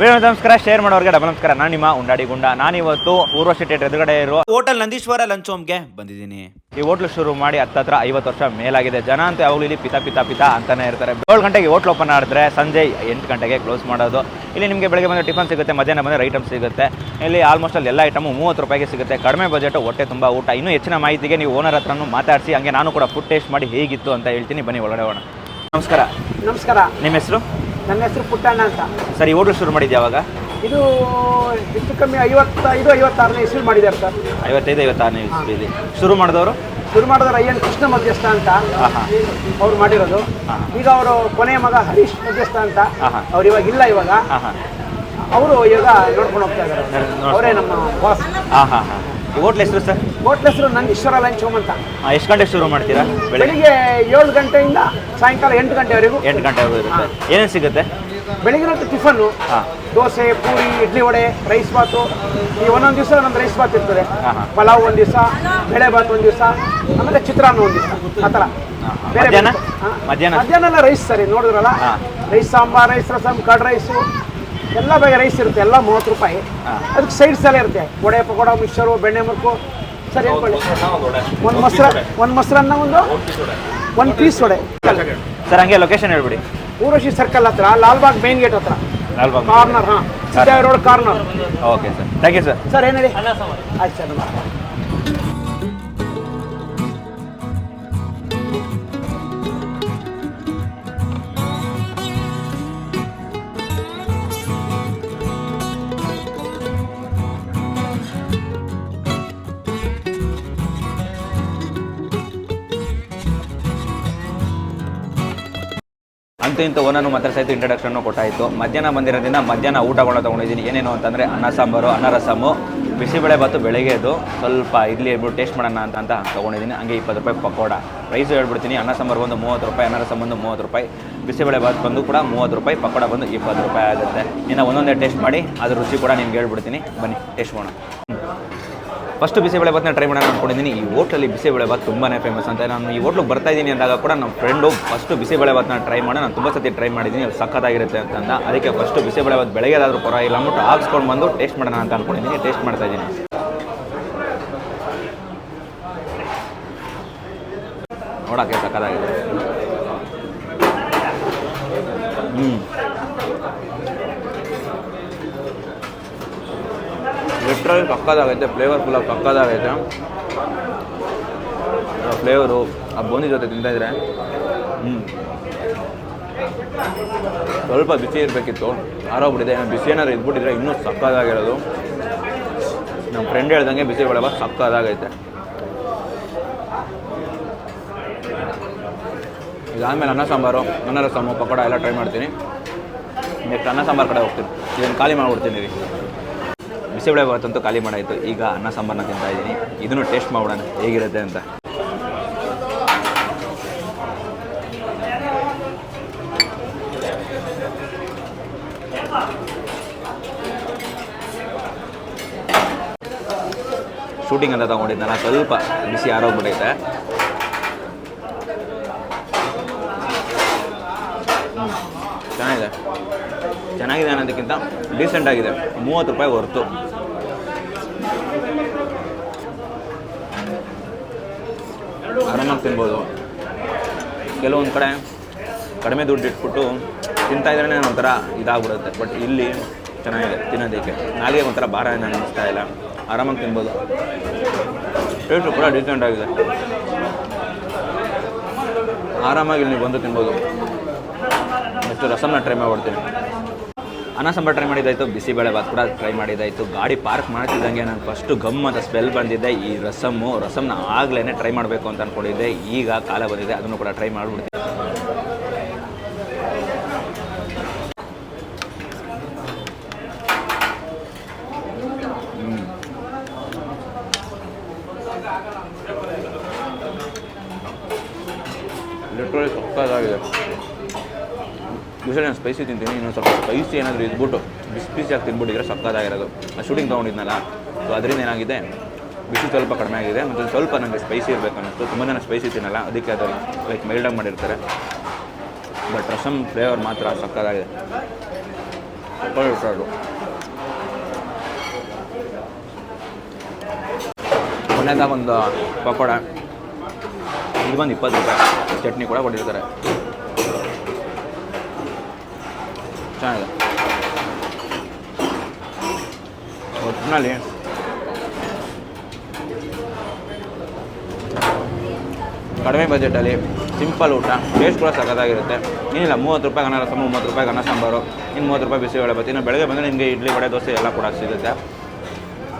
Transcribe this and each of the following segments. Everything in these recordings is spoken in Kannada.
ವಿಡಿಯೋ ನಮಸ್ಕಾರ ಶೇರ್ ಮಾಡೋರಿಗೆ ಡಬಲ್ ನಮಸ್ಕಾರ. ನಾನು ನಿಮ್ಮ ಉಂಡಾಡಿ ಗುಂಡ. ನಾನಿವತ್ತು ಊರ್ವಶಿ ಥಿಯೇಟರ್ ಎದುರುಗಡೆ ಇರುವ ಹೋಟೆಲ್ ನಂದೀಶ್ವರ ಲಂಚ್ ಹೋಮ್ಗೆ ಬಂದಿದ್ದೀನಿ. ಈ ಹೋಟ್ಲ್ ಶುರು ಮಾಡಿ ಹತ್ತತ್ರ ಐವತ್ತು ವರ್ಷ ಮೇಲಾಗಿದೆ. ಜನ ಅಂತ ಯಾವಾಗಲೂ ಇಲ್ಲಿ ಪಿತಾ ಪಿತಾ ಪಿತ ಅಂತಾನೆ ಇರ್ತಾರೆ. ಏಳು ಗಂಟೆಗೆ ಹೋಟ್ಲ್ ಓಪನ್ ಮಾಡಿದ್ರೆ ಸಂಜೆ ಎಂಟು ಗಂಟೆಗೆ ಕ್ಲೋಸ್ ಮಾಡೋದು. ಇಲ್ಲಿ ನಿಮಗೆ ಬೆಳಗ್ಗೆ ಬಂದರೆ ಟಿಫನ್ ಸಿಗುತ್ತೆ ಮಧ್ಯಾಹ್ನ ಬಂದರೆ ಐಟಮ್ ಸಿಗುತ್ತೆ. ಇಲ್ಲಿ ಆಲ್ಮೋಸ್ಟ್ ಅಲ್ಲಿ ಎಲ್ಲ ಐಟಮು ಮೂವತ್ತು ರೂಪಾಯಿಗೆ ಸಿಗುತ್ತೆ. ಕಡಿಮೆ ಬಜೆಟ್ ಹೊಟ್ಟೆ ತುಂಬ ಊಟ. ಇನ್ನೂ ಹೆಚ್ಚಿನ ಮಾಹಿತಿಗೆ ನೀವು ಓನರ್ ಹತ್ರನು ಮಾತಾಡಿಸಿ ಹಂಗೆ ನಾನು ಕೂಡ ಫುಡ್ ಟೇಸ್ಟ್ ಮಾಡಿ ಹೇಗಿತ್ತು ಅಂತ ಹೇಳ್ತೀನಿ. ಬನ್ನಿ ಒಳಗಡೆ ಹೋಗೋಣ. ನಮಸ್ಕಾರ. ನಮಸ್ಕಾರ. ನಿಮ್ಮ ಹೆಸರು? ನನ್ನ ಹೆಸರು ಪುಟ್ಟಣ್ಣ ಅಂತ. ಸರ್ ಈ ಹೋಟ್ಲು ಶುರು ಮಾಡಿದ್ದು ಯಾವಾಗ ಇದು ಹೆಚ್ಚು ಕಮ್ಮಿ ಐವತ್ತೈದು ಐವತ್ತಾರನೇ ಇಸ್ವಿ ಮಾಡಿದ್ದಾರೆ ಸರ್. ಐವತ್ತೈದು ಐವತ್ತಾರನೇ ಇಸ್ವಿಲಿ. ಶುರು ಮಾಡಿದವರು? ಶುರು ಮಾಡಿದ್ರೆ ಅಯ್ಯನ್ ಕೃಷ್ಣ ಮಧ್ಯಸ್ಥ ಅಂತ. ಅವ್ರು ಮಾಡಿರೋದು. ಈಗ ಅವರು ಕೊನೆಯ ಮಗ ಹರೀಶ್ ಮಧ್ಯಸ್ಥ ಅಂತ. ಅವ್ರು ಇವಾಗ ಇಲ್ಲ ಇವಾಗ. ಅವರು ಇವಾಗ ನೋಡ್ಕೊಂಡು ಹೋಗ್ತಾ ಇದ್ದಾರೆ. ಅವರೇ ನಮ್ಮ ಬಾಸ್ ಹೋಟ್ಲ್ ಹೆಸರು ಸರ್? ಹೋಟ್ಲ್ ಹೆಸರು ನಂದೀಶ್ವರ ಲಂಚ್ ಹೋಮ್ ಅಂತ. ಎಷ್ಟು ಗಂಟೆ ಶುರು ಮಾಡ್ತೀರಾ ಬೆಳಿಗ್ಗೆ? ಏಳು ಗಂಟೆಯಿಂದ ಸಾಯಂಕಾಲ ಎಂಟು ಗಂಟೆವರೆಗೂ. ಎಂಟು ಗಂಟೆವರೆಗೂ ಇರುತ್ತೆ. ಏನೇನು ಸಿಗುತ್ತೆ? ಹೊತ್ತು ಟಿಫನ್ನು ಹಾಂ. ದೋಸೆ ಪೂರಿ ಇಡ್ಲಿ ವಡೆ ರೈಸ್ ಬಾತು ಈ ಒಂದೊಂದು ದಿವಸ ಒಂದೊಂದು ರೈಸ್ ಬಾತ್ ಇರ್ತದೆ. ಪಲಾವ್ ಒಂದು ದಿವಸ ಬೆಳೆ ಬಾತ್ ಒಂದು ದಿವಸ ಆಮೇಲೆ ಚಿತ್ರಾನ್ನ ಒಂದು ದಿವಸ. ಆ ಥರ. ಬೇರೆ ಮಧ್ಯಾಹ್ನ? ಎಲ್ಲ ರೈಸ್ ಸರಿ ನೋಡಿದ್ರಲ್ಲ? Rice sambar rice rasam curd rice ಎಲ್ಲ ಬಗೆ ರೈಸ್ ಇರುತ್ತೆ ಎಲ್ಲ ಮೂವತ್ತು ರೂಪಾಯಿ. ಅದಕ್ಕೆ ಸೈಡ್ಸ್ ಎಲ್ಲ ಇರುತ್ತೆ. ವಡೆ ಪಕೋಡ ಮಿಕ್ಸರು ಬೆಣ್ಣೆ ಮುರ್ಕು ಸರಿ ಹೇಳ್ಕೊಳ್ಳಿ ಒಂದು ಮೊಸರ ಒಂದು ಮೊಸರನ್ನ ಒಂದು ಒಂದು ಪೀಸ್ ವಡೆ. ಸರ್ ಹಂಗೆ ಲೊಕೇಶನ್ ಹೇಳ್ಬಿಡಿ. ಊರ್ವಶಿ ಸರ್ಕಲ್ ಹತ್ರ ಲಾಲ್ಬಾಗ್ ಮೇನ್ ಗೇಟ್ ಹತ್ರ. ಲಾಲ್ಬಾಗ್ ಕಾರ್ನರ್ ಹಾಂ Siddaya road corner okay sir thank you sir sir ಏನೇಳಿ ಹೇಳಿ? ಆಯ್ತು ಸರ್ ನಮಸ್ಕಾರ. ಅಂತೂ ಇಂಥ ಒಂದನ್ನು ಮಾತ್ರ ಸಹಿತ ಇಂಟ್ರಡಕ್ಷನ್ ಕೊಟ್ಟಾಯಿತು ಮಧ್ಯಾಹ್ನ ಬಂದಿರೋದ್ರಿಂದ ಮಧ್ಯಾಹ್ನ ಊಟಗಳನ್ನ ತೊಗೊಂಡಿದ್ದೀನಿ. ಏನೇನು ಅಂತಂದರೆ ಅನ್ನ ಸಾಂಬಾರು, ಅನ್ನ ರಸಮು, ಬಿಸಿಬೇಳೆ ಭಾತು ಬೆಳಗ್ಗೆದು ಸ್ವಲ್ಪ ಇಡ್ಲಿ ಹೇಳ್ಬಿಟ್ಟು ಟೇಸ್ಟ್ ಮಾಡೋಣ ಅಂತ ಅಂತ ತೊಗೊಂಡಿದ್ದೀನಿ. ಹಂಗೆ ಇಪ್ಪತ್ತು ರೂಪಾಯಿ ಪಕೋಡ. ರೈಸು ಹೇಳ್ಬಿಡ್ತೀನಿ. ಅನ್ನ ಸಾಂಬಾರು ಬಂದು ಮೂವತ್ತು ರೂಪಾಯಿ, ಅನ್ನ ರಸಂ ಬಂದು ಮೂವತ್ತು ರೂಪಾಯಿ. ಬಿಸಿಬೇಳೆ ಭಾತ್ ಬಂದು ಕೂಡ ಮೂವತ್ತು ರೂಪಾಯಿ, ಪಕೋಡ ಬಂದು ಇಪ್ಪತ್ತು ರೂಪಾಯಿ ಆಗುತ್ತೆ. ಇನ್ನು ಒಂದೊಂದೇ ಟೇಸ್ಟ್ ಮಾಡಿ, ಅದ್ರ ರುಚಿ ಕೂಡ ನಿಮ್ಗೆ ಹೇಳ್ಬಿಡ್ತೀನಿ. ಬನ್ನಿ ಟೇಸ್ಟ್ ಮಾಡೋಣ. ಫಸ್ಟ್ ಬಿಸಿಬೇಳೆ ಭಾತ್ನ ಟ್ರೈ ಮಾಡೋಣ ಅಂದ್ಕೊಂಡಿದ್ದೀನಿ ಈ ಹೋಟ್ಲಲ್ಲಿ ಬಿಸಿಬೇಳೆ ಭಾತ್ ತುಂಬಾ ಫೇಮಸ್ ಅಂತ ನಾನು ಈ ಹೋಟ್ಲಿಗೆ ಬರ್ತಾ ಇದ್ದೀನಿ ಅಂದಾಗ ಕೂಡ ನಮ್ಮ ಫ್ರೆಂಡು ಫಸ್ಟು ಬಿಸಿಬೇಳೆ ಭಾತ್ನ ಟ್ರೈ ಮಾಡೋಣ. ನಾನು ತುಂಬ ಸತಿ ಟ್ರೈ ಮಾಡಿದ್ದೀನಿ. ಅದು ಸಖತ್ತಾಗಿರುತ್ತೆ ಅಂತಂದ ಅದಕ್ಕೆ ಫಸ್ಟು ಬಿಸಿಬೇಳೆ ಭಾತ್ ಬೆಳಗ್ಗೆದಾದ್ರೂ ಪರವಾಗಿಲ್ಲ. ಅಂದ್ಬಿಟ್ಟು ಹಾಕ್ಸ್ಕೊಂಡು ಬಂದು ಟೇಸ್ಟ್ ಮಾಡೋಣ ಅಂತ ಅಂದ್ಕೊಂಡಿದ್ದೀನಿ ಟೇಸ್ಟ್ ಮಾಡ್ತಾ ಇದ್ದೀನಿ. ನೋಡೋಕ್ಕೆ ಸಕ್ಕತ್ತಾಗಿದೆ ಹ್ಞೂ ಲಿಟ್ರಲಿ ಕಕ್ಕದಾಗೈತೆ ಫ್ಲೇವರ್ ಫುಲ್ಲಾಗಿ ಸಕ್ಕದಾಗೈತೆ ಫ್ಲೇವರು ಆ ಬೋನಿ ಜೊತೆ ತಿಂತಾಯಿದ್ರೆ ಹ್ಞೂ ಸ್ವಲ್ಪ ಬಿಸಿ ಇರಬೇಕಿತ್ತು, ಆರೋಗ್ಬಿಟ್ಟಿದೆ. ಬಿಸಿ ಏನಾದ್ರು ಇದ್ಬಿಟ್ಟಿದ್ರೆ ಇನ್ನೂ ಸಕ್ಕದಾಗಿರೋದು. ನಮ್ಮ ಫ್ರೆಂಡ್ ಹೇಳ್ದಂಗೆ ಬಿಸಿ ಬೆಳೆ ಸಕ್ಕದಾಗೈತೆ ಇದಾದಮೇಲೆ ಅನ್ನ ಸಾಂಬಾರು, ಅನ್ನ ರಸಮು ಪಕೋಡ ಎಲ್ಲ ಟ್ರೈ ಮಾಡ್ತೀನಿ. ನೆಕ್ಸ್ಟ್ ಅನ್ನ ಸಾಂಬಾರು ಕಡೆ ಹೋಗ್ತೀನಿ. ಇದನ್ನು ಖಾಲಿ ಮಾಡ್ಬಿಡ್ತೀನಿ ಬಿಸಿಬೇಳೆ ಭಾತಂತೂ ಖಾಲಿ ಮಾಡಾಯಿತು. ಈಗ ಅನ್ನ ಸಾಂಬಾರನ್ನ ತಿಂತಾ ಇದ್ದೀನಿ. ಇದನ್ನು ಟೇಸ್ಟ್ ಮಾಡೋಣ. ಹೇಗಿರುತ್ತೆ ಅಂತ. ಶೂಟಿಂಗ್ ಅಂತ ನಾನು ಸ್ವಲ್ಪ ಬಿಸಿ ಆರೋಗ್ಬಿಟ್ಟೈತೆ. ಚೆನ್ನಾಗಿದೆ. ಚೆನ್ನಾಗಿದೆ ಅನ್ನೋದಕ್ಕಿಂತ ಡೀಸೆಂಟ್ ಆಗಿದೆ. ಮೂವತ್ತು ರೂಪಾಯಿ ಹೊರ್ತು. ಆರಾಮಾಗಿ ತಿನ್ಬೋದು. ಕೆಲವೊಂದು ಕಡೆ ಕಡಿಮೆ ದುಡ್ಡು ಇಟ್ಬಿಟ್ಟು ತಿಂತಾ ಒಂಥರ ಇದಾಗ್ಬಿಡುತ್ತೆ. ಬಟ್ ಇಲ್ಲಿ ಚೆನ್ನಾಗಿದೆ ತಿನ್ನೋದಕ್ಕೆ. ನಾಲಿಗೆ ಒಂಥರ ಭಾರ ಏನು ಅನ್ನಿಸ್ತಾ ಇಲ್ಲ. ಆರಾಮಾಗಿ ತಿನ್ಬೋದು. ಟೇಸ್ಟು ಕೂಡ ಡಿಫ್ರೆಂಟ್ ಆಗಿದೆ. ಆರಾಮಾಗಿ ಇಲ್ಲಿ ಬಂದು ತಿನ್ಬೋದು. ನೆಕ್ಸ್ಟ್ ರಸಮ್ನ ಟ್ರೈ ಮಾಡ್ಬಿಡ್ತೀನಿ. ಅನ್ನ ಟ್ರೈ ಮಾಡಿದ್ದಾಯಿತು ಬಿಸಿಬೇಳೆ ಬಾತ್ ಕೂಡ ಟ್ರೈ ಮಾಡಿದ್ದಾಯಿತು. ಗಾಡಿ ಪಾರ್ಕ್ ಮಾಡ್ತಿದ್ದಂಗೆ ನಾನು ಫಸ್ಟು ಗಮ್ ಅಂತ ಸ್ಮೆಲ್ ಬಂದಿದ್ದೆ ಈ ರಸಮ್ಮು ರಸಮ್ನ ಆಗ್ಲೇ ಟ್ರೈ ಮಾಡಬೇಕು ಅಂತ ಅಂದ್ಕೊಂಡಿದ್ದೆ ಈಗ ಕಾಲ ಬಂದಿದೆ, ಅದನ್ನು ಕೂಡ ಟ್ರೈ ಮಾಡಿಬಿಡ್ತೀನಿ. ಸಕ್ಕತ್ತಾಗಿದೆ. ಯೂಶಲಿ ನಾನು ಸ್ಪೈಸಿ ತಿಂತೀನಿ, ಇನ್ನೊಂದು ಸ್ವಲ್ಪ ಸ್ಪೈಸಿ ಏನಾದರೂ ಇದ್ಬಿಟ್ಟು, ಬಿಸಿ ಬಿಸಿಯಾಗಿ ತಿಂದ್ಬಿಟ್ಟಿದ್ರೆ ಸಕ್ಕತ್ತಾಗಿರೋದು. ಆ ಶೂಟಿಂಗ್ ತೊಗೊಂಡಿದ್ನಲ್ಲ ಸೊ ಅದರಿಂದ ಏನಾಗಿದೆ? ಬಿಸಿ ಸ್ವಲ್ಪ ಕಡಿಮೆ ಆಗಿದೆ, ಮತ್ತು ಸ್ವಲ್ಪ ನನಗೆ ಸ್ಪೈಸಿ ಇರಬೇಕು ಅನ್ನಿಸ್ತು. ತುಂಬ ಜನ ಸ್ಪೈಸಿ ತಿನ್ನಲ್ಲ, ಅದಕ್ಕೆ ಅದು ಲೈಕ್ ಮೈಲ್ಡಾಗಿ ಮಾಡಿರ್ತಾರೆ. ಬಟ್ ರಸಮ್ ಫ್ಲೇವರ್ ಮಾತ್ರ ಸಕ್ಕತ್ತಾಗಿದೆ. ಅದು ಒಂದು ಪಕೋಡ, ಇದು ಬಂದು ಇಪ್ಪತ್ತು ರೂಪಾಯಿ. ಚಟ್ನಿ ಕೂಡ ಕೊಟ್ಟಿರ್ತಾರೆ. ಚೆನ್ನಾಗಿದೆ. ಒಟ್ಟಿನಲ್ಲಿ ಕಡಿಮೆ ಬಜೆಟಲ್ಲಿ ಸಿಂಪಲ್ ಊಟ ಟೇಸ್ಟ್ ಕೂಡ ಸಖತ್ತಾಗಿರುತ್ತೆ. ಏನಿಲ್ಲ, ಮೂವತ್ತು ರೂಪಾಯಿ ಅನ್ನ ರಸಮ್ ಮೂವತ್ತು ರೂಪಾಯಿ ಅನ್ನ ಸಾಂಬಾರು, ಇನ್ನು ಮೂವತ್ತು ರೂಪಾಯಿ ಬಿಸಿ ಬೇಳೆ ಇನ್ನು ಬೆಳಗ್ಗೆ ಬಂದರೆ ನಿಮಗೆ ಇಡ್ಲಿ, ವಡೆ, ದೋಸೆ ಎಲ್ಲ ಕೂಡ ಸಿಗುತ್ತೆ.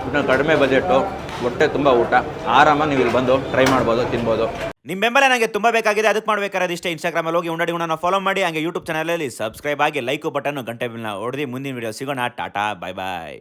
ಇನ್ನು ಕಡಿಮೆ ಬಜೆಟು ಹೊಟ್ಟೆ ತುಂಬ ಊಟ. ಆರಾಮಾಗಿ ನೀವು ಇಲ್ಲಿ ಬಂದು ಟ್ರೈ ಮಾಡ್ಬೋದು, ತಿನ್ಬೋದು. ನಿಮ್ಮ ಬೆಂಬಲ ನನಗೆ ತುಂಬಾ ಬೇಕಾಗಿದೆ, ಅದಕ್ಕೆ ಮಾಡಬೇಕಾದ್ರೆ ಇಷ್ಟೇ. ಇನ್ಸ್ಟಾಗ್ರಾಮಲ್ಲಿ ಹೋಗಿ ಉಂಡಡಿ ಉಣ್ಣನ ಫಾಲೋ ಮಾಡಿ, ಹಂಗೆ ಯೂಟ್ಯೂಬ್ ಚಾನಲಲ್ಲಿ ಸಬ್ಸ್ಕ್ರೈಬ್ ಆಗಿ ಲೈಕ್ ಬಟನ್ ಗಂಟೆ ಬಿಲ್ನ ಹೊಡೆದು ಮುಂದಿನ ವಿಡಿಯೋ ಸಿಗೋಣ. ಟಾಟಾ ಬಾಯ್ ಬಾಯ್